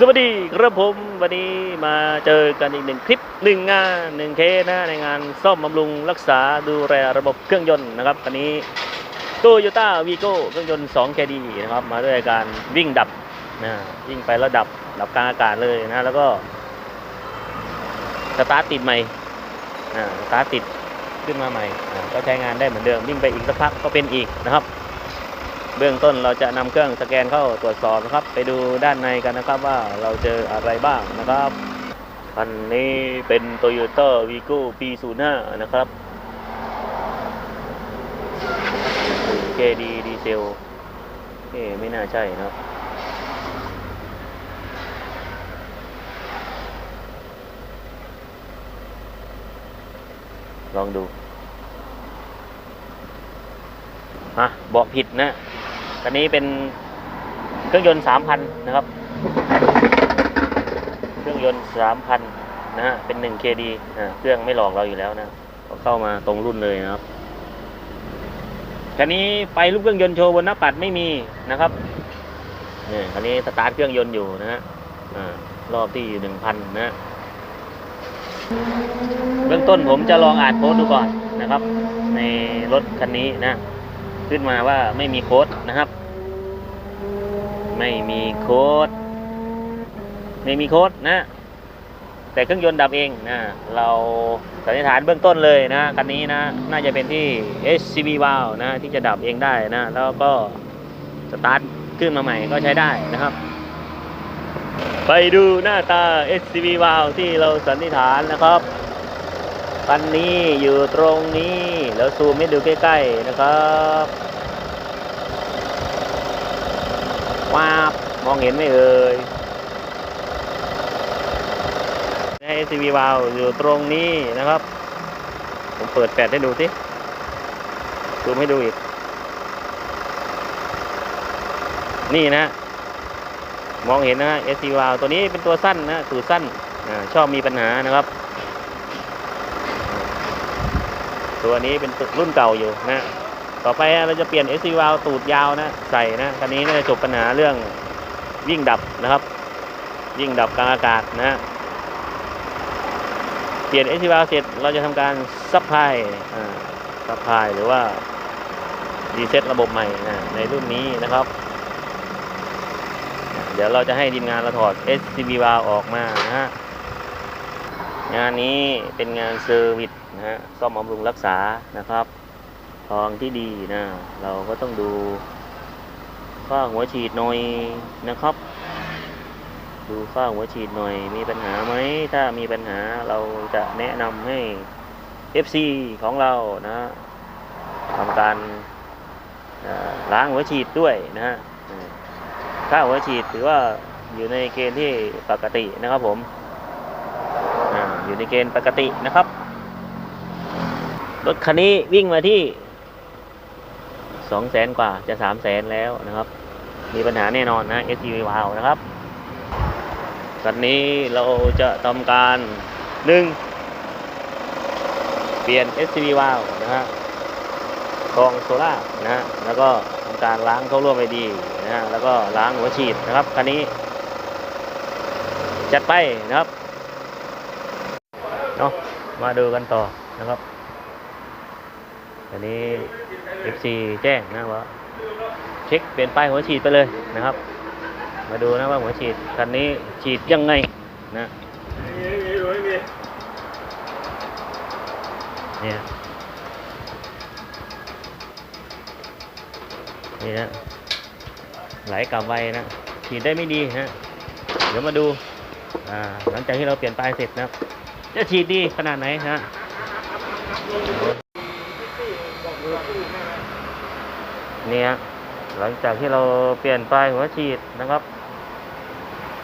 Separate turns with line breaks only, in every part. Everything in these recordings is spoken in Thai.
สวัสดีครับผมวันนี้มาเจอกันอีกหนึ่งคลิปหนึ่งงานหนึ่งเคสนะในงานซ่อมบำรุงรักษาดูแลระบบเครื่องยนต์นะครับวันนี้โตโยต้าวีโก้เครื่องยนต์2 KD นะครับมาด้วยการวิ่งดับนะวิ่งไปแล้วดับดับกลางอากาศเลยนะแล้วก็สตาร์ทติดใหม่นะสตาร์ทติดขึ้นมาใหม่ก็ใช้งานได้เหมือนเดิมวิ่งไปอีกสักพักก็เป็นอีกนะครับ เบื้องต้นเราจะนำเครื่องสแกนเข้าตรวจสอบนะครับ ไปดูด้านในกันนะครับว่าเราเจออะไรบ้างนะครับคันนี้เป็น Toyota Vigo ปี 05 นะครับ KD ดีเซลเอ๊ไม่น่าใช่นะลองดูฮะบอกผิดนะ คันนี้เป็นเครื่องยนต์สามพันนะครับ เครื่องยนต์สามพันนะฮะ เป็นหนึ่ง KD อ่าเครื่องไม่หลอกเราอยู่แล้วนะก็เข้ามาตรงรุ่นเลยนะครับคันนี้ไฟลูกเครื่องยนต์โชว์บนหน้าปัดไม่มีนะครับนี่คันนี้สตาร์ทเครื่องยนต์อยู่นะฮะรอบที่อยู่หนึ่งพันนะ เบื้องต้นผมจะลองอ่านโค้ดดูก่อนนะครับ ในรถคันนี้นะ ขึ้นมาว่าไม่มีโค้ดนะครับ ไม่มีโค้ดไม่มีโค้ดนะ แต่เครื่องยนต์ดับเองนะเราสันนิษฐานเบื้องต้นเลยนะคันนี้นะน่าจะเป็นที่ SCV valve นะที่จะดับเองได้นะ แล้วก็สตาร์ทขึ้นมาใหม่ก็ใช้ได้นะครับ ไปดูหน้าตา SCV valve ที่เราสันนิษฐานนะครับ คันนี้อยู่ตรงนี้แล้วซูมให้ดูใกล้ๆนะครับว้าบมองเห็นไหมเอ่ยใน SCV valve อยู่ตรงนี้นะครับ ผมเปิดแปดให้ดูสิซูมให้ดูอีก นี่นะ มองเห็นนะ SCV valve ตัวนี้เป็นตัวสั้นนะตูดสั้นชอบมีปัญหานะครับ ตัวนี้เป็นรุ่นเก่าอยู่นะ ต่อไปเราจะเปลี่ยน s c v ตูดยาวนะ ใส่นะคันนี้น่าจะจบปัญหาเรื่องวิ่งดับนะครับ วิ่งดับกลางอากาศนะ เปลี่ยน s c v เสร็จเราจะทำการซับพลายอ่ซับพลายหรือว่ารีเซ็ตระบบใหม่นะในรุ่นนี้นะครับ เดี๋ยวเราจะให้ทีมงานเราถอด SCV ออกมานะฮะ งานนี้เป็นงานเซอร์วิส นะฮะซ่อมบำรุงรักษานะครับทองที่ดีนะเราก็ต้องดูฝ้าหัวฉีดหน่อยนะครับ ดูฝ้าหัวฉีดหน่อย มีปัญหาไหมถ้ามีปัญหาเราจะแนะนำให้ FC ของเรานะทำการล้างหัวฉีดด้วยนะฮะเออค่าหัวฉีดถือว่าอยู่ในเกณฑ์ที่ปกตินะครับผม อยู่ในเกณฑ์ปกตินะครับ รถคันนี้วิ่งมาที่สองแสนกว่าจะสามแสนแล้วนะครับ มีปัญหาแน่นอนนะ SUV วาวนะครับคันนี้เราจะทำการหนึ่งเปลี่ยน SUV วาวนะฮะกองโซล่านะฮะแล้วก็ทำการล้างเข้าร่วมไปดีนะฮะแล้วก็ล้างหัวฉีดนะครับคันนี้ จัดไปนะครับเนาะมาดูกันต่อนะครับ อันนี้ FC แจ้งนะว่าเช็คเปลี่ยนป้ายหัวฉีดไปเลยนะครับ มาดูนะว่าหัวฉีดคันนี้ฉีดยังไงนะเนี่ยนี่นะไหลกลับไวนะฉีดได้ไม่ดีฮะเดี๋ยวมาดูหลังจากที่เราเปลี่ยนป้ายเสร็จนะจะฉีดดีขนาดไหนฮะ เนี่ยหลังจากที่เราเปลี่ยนป้ายหัวฉีดนะครับ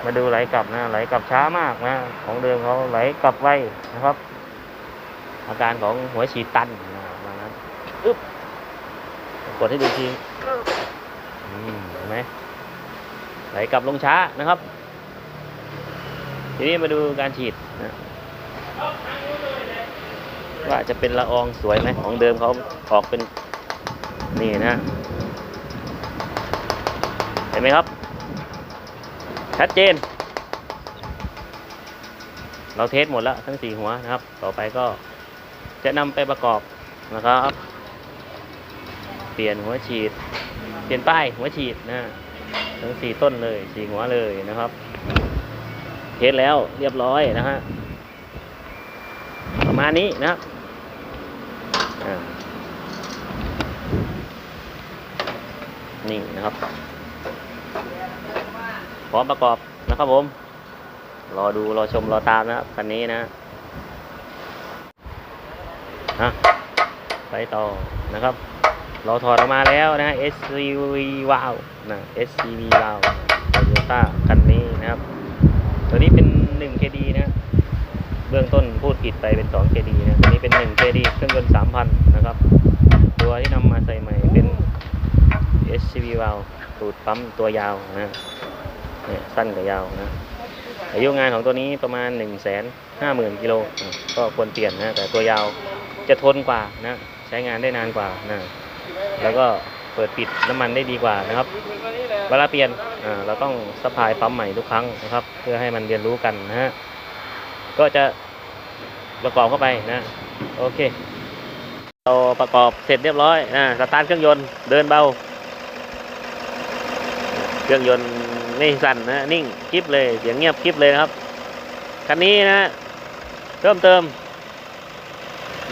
มาดูไหลกลับนะไหลกลับช้ามากนะ ของเดิมเขาไหลกลับไวนะครับ อาการของหัวฉีดตันนะประมาณนั้นอึ๊บกดให้ดูทีอืมเห็นไหมไหลกลับลงช้านะครับ ทีนี้มาดูการฉีดนะว่าจะเป็นละอองสวยไหมของเดิมเขาออกเป็นนี่นะ เห็นไหมครับ ชัดเจน เราเทสหมดแล้วทั้งสี่หัวนะครับ ต่อไปก็จะนำไปประกอบนะครับ เปลี่ยนหัวฉีด เปลี่ยนป้ายหัวฉีดนะทั้งสี่ต้นเลยสี่หัวเลยนะครับ เทสแล้วเรียบร้อยนะฮะประมาณนี้นะครับนี่นะครับ พร้อมประกอบนะครับผม รอดูรอชมรอตามนะครับคันนี้นะฮะไปต่อนะครับ เราถอดออกมาแล้วนะ SCV ว้าวนะ SCV ว้าวโตโยต้าคันนี้นะครับ ตัวนี้เป็น 1 KD นะเบื้องต้นพูดผิดไปเป็น 2 KD นะตัวนี้เป็น 1 KD เครื่องยนต์3,000 นะครับ ตัวที่นำมาใส่ใหม่เป็น SCV ว้าวตูดปั๊มตัวยาวนะ เนี่ยสั้นกับยาวนะอายุงานของตัวนี้ประมาณ 1 5 0 0 0 0กิโลอะก็ควรเปลี่ยนนะแต่ตัวยาวจะทนกว่านะใช้งานได้นานกว่านะแล้วก็เปิดปิดน้ำมันได้ดีกว่านะครับ เวลาเปลี่ยนเราต้องสะพายปั๊มใหม่ทุกครั้งนะครับ เพื่อให้มันเรียนรู้กันนะฮะก็จะประกอบเข้าไปนะโอเคเราประกอบเสร็จเรียบร้อยนะสตาร์ทเครื่องยนต์เดินเบา เครื่องยนต์ไม่สั่นนะนิ่งคลิปเลยเสียงเงียบคลิปเลยนะครับคันนี้นะเพิ่มเติม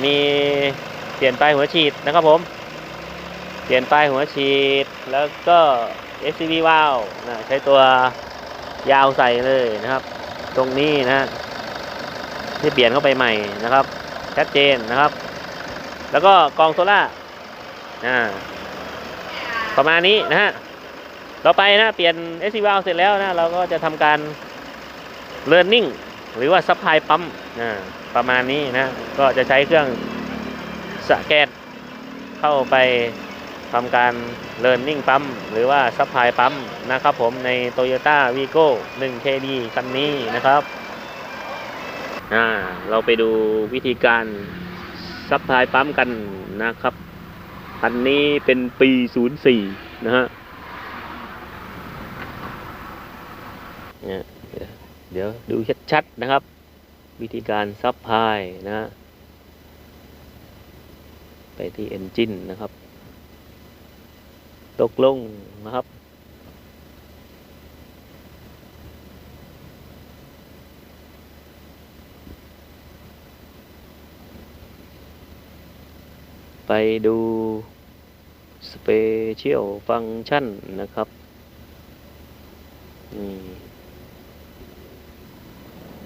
มีเปลี่ยนปลายหัวฉีดนะครับผม เปลี่ยนปลายหัวฉีดแล้วก็ SCV วาลวนะใช้ตัวยาวใส่เลยนะครับ ตรงนี้นะฮะที่เปลี่ยนเข้าไปใหม่นะครับ ชัดเจนนะครับ แล้วก็กองโซล่าอ่าประมาณนี้นะฮะ ต่อไปนะเปลี่ยน SCV วลวเสร็จแล้วนะเราก็จะทำการ learning หรือว่า supply ปั๊มประมาณนี้นะ ก็จะใช้เครื่องสแกนเข้าไปทำการ learning ปั๊มหรือว่า supply ปั๊มนะครับผมใน Toyota Vigo 1 KD คันนี้นะครับอ่าเราไปดูวิธีการ supply ปั๊มกันนะครับ คันนี้เป็นปี 04 นะฮะเนี่ย เดี๋ยวดูชัดๆนะครับ วิธีการ supply นะฮะไปที่ engine นะครับ ตกลงนะครับ ไปดูสเปเชียลฟัง c t ชันนะครับ นี่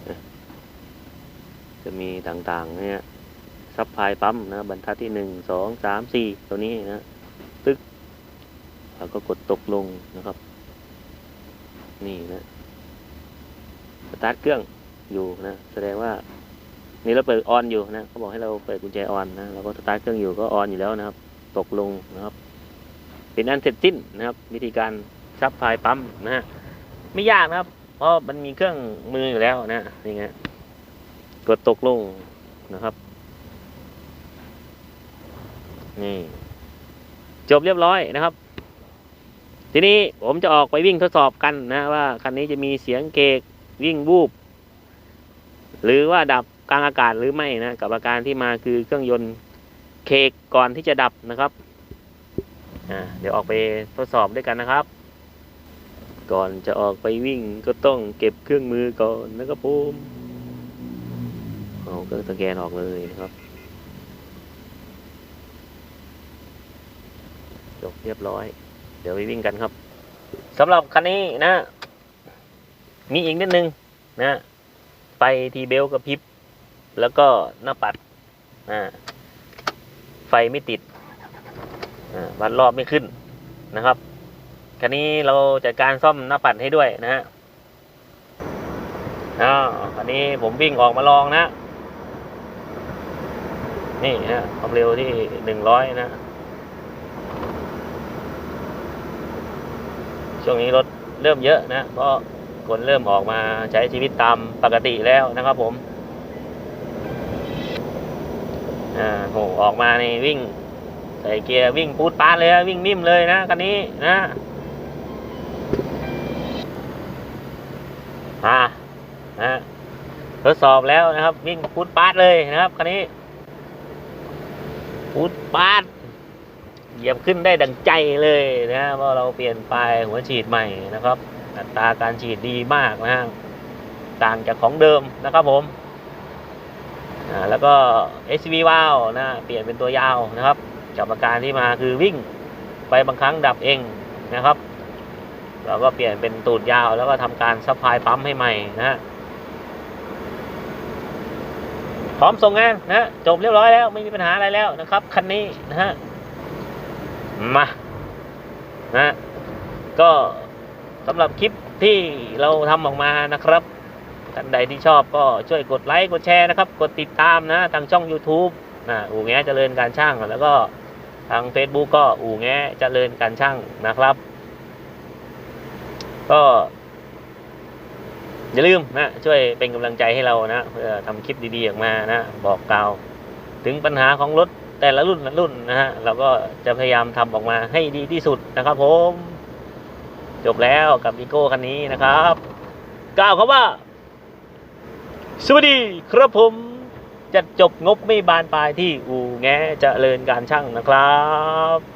นะ จะมีต่างๆเนี่ยซับพลายปั๊มนะบรรทัดที่หนึ่งสองสามสี่ตัวนี้นะตึกแล้วก็กดตกลงนะครับ นี่นะสตาร์ทเครื่องอยู่นะแสดงว่า นี่เราเปิดออนอยู่นะเขาบอกให้เราเปิดกุญแจออนนะเราก็สตาร์ทเครื่องอยู่ก็ออนอยู่แล้วนะครับ ตกลงนะครับ เป็นอันเสร็จสิ้นนะครับ วิธีการซับพลายปั๊มนะฮะไม่ยากนะครับ เพราะมันมีเครื่องมืออยู่แล้วนะนี่ไง กดตกลงนะครับ นี่ จบเรียบร้อยนะครับ ทีนี้ผมจะออกไปวิ่งทดสอบกันนะว่าคันนี้จะมีเสียงเกกวิ่งวูบหรือว่าดับกลางอากาศหรือไม่นะ กับอาการที่มาคือเครื่องยนต์เคกก่อนที่จะดับนะครับอ่าเดี๋ยวออกไปทดสอบด้วยกันนะครับ ก่อนจะออกไปวิ่งก็ต้องเก็บเครื่องมือก่อนนะครับผม เอาเครื่องสแกนออกเลยนะครับ จบเรียบร้อย เดี๋ยวไปวิ่งกันครับสำหรับคันนี้นะ มีอีกนิดนึงนะไฟทีเบลกระพริบ แล้วก็หน้าปัดนะไฟไม่ติดอ่าวัดรอบไม่ขึ้นนะครับ คันนี้เราจัดการซ่อมหน้าปัดให้ด้วยนะฮะอ้าวคันนี้ผมวิ่งออกมาลองนะ นี่นะความเร็วที่หนึ่งร้อยนะ ช่วงนี้รถเริ่มเยอะนะ เพราะคนเริ่มออกมาใช้ชีวิตตามปกติแล้วนะครับผมอ่าโหออกมาในวิ่ง ใส่เกียร์วิ่งปูดปาดเลยนะวิ่งนิ่มเลยนะคันนี้นะอ่านะทดสอบแล้วนะครับ วิ่งพุดปาดเลยนะครับคันนี้ ปาดเหยียบขึ้นได้ดังใจเลยนะเพราะเราเปลี่ยนปลายหัวฉีดใหม่นะครับ อัตราการฉีดดีมากนะฮะต่างจากของเดิมนะครับผมอ่าแล้วก็ SV วาลนะเปลี่ยนเป็นตัวยาวนะครับกับอาการที่มาคือวิ่งไปบางครั้งดับเองนะครับ เราก็เปลี่ยนเป็นตูดยาวแล้วก็ทำการซัพพลายปั๊มให้ใหม่นะฮะพ ร้อมส่งงานนะจบเรียบร้อยแล้ว ไม่มีปัญหาอะไรแล้วนะครับ คันนี้นะฮะมานะฮะก็สำหรับคลิปที่เราทำออกมานะครับท่านใดที่ชอบก็ช่วยกดไลค์กดแชร์นะครับ กดติดตามนะทางช่อง YouTube นะอู่แงเจริญการช่าง แล้วก็ทาง Facebook ก็อู่แงเจริญการช่างนะครับ ก็ อย่าลืมนะช่วยเป็นกำลังใจให้เรานะเพื่อทำคลิปดีๆออกมานะบอกกล่าวถึงปัญหาของรถแต่ละรุ่นละรุ่นนะฮะเราก็จะพยายามทำออกมาให้ดีที่สุดนะครับผม จบแล้วกับอีโก้คันนี้นะครับกล่าวคำว่า สวัสดีครับผม จะจบงบไม่บานปลายที่อู่แงเจริญการช่างนะครับ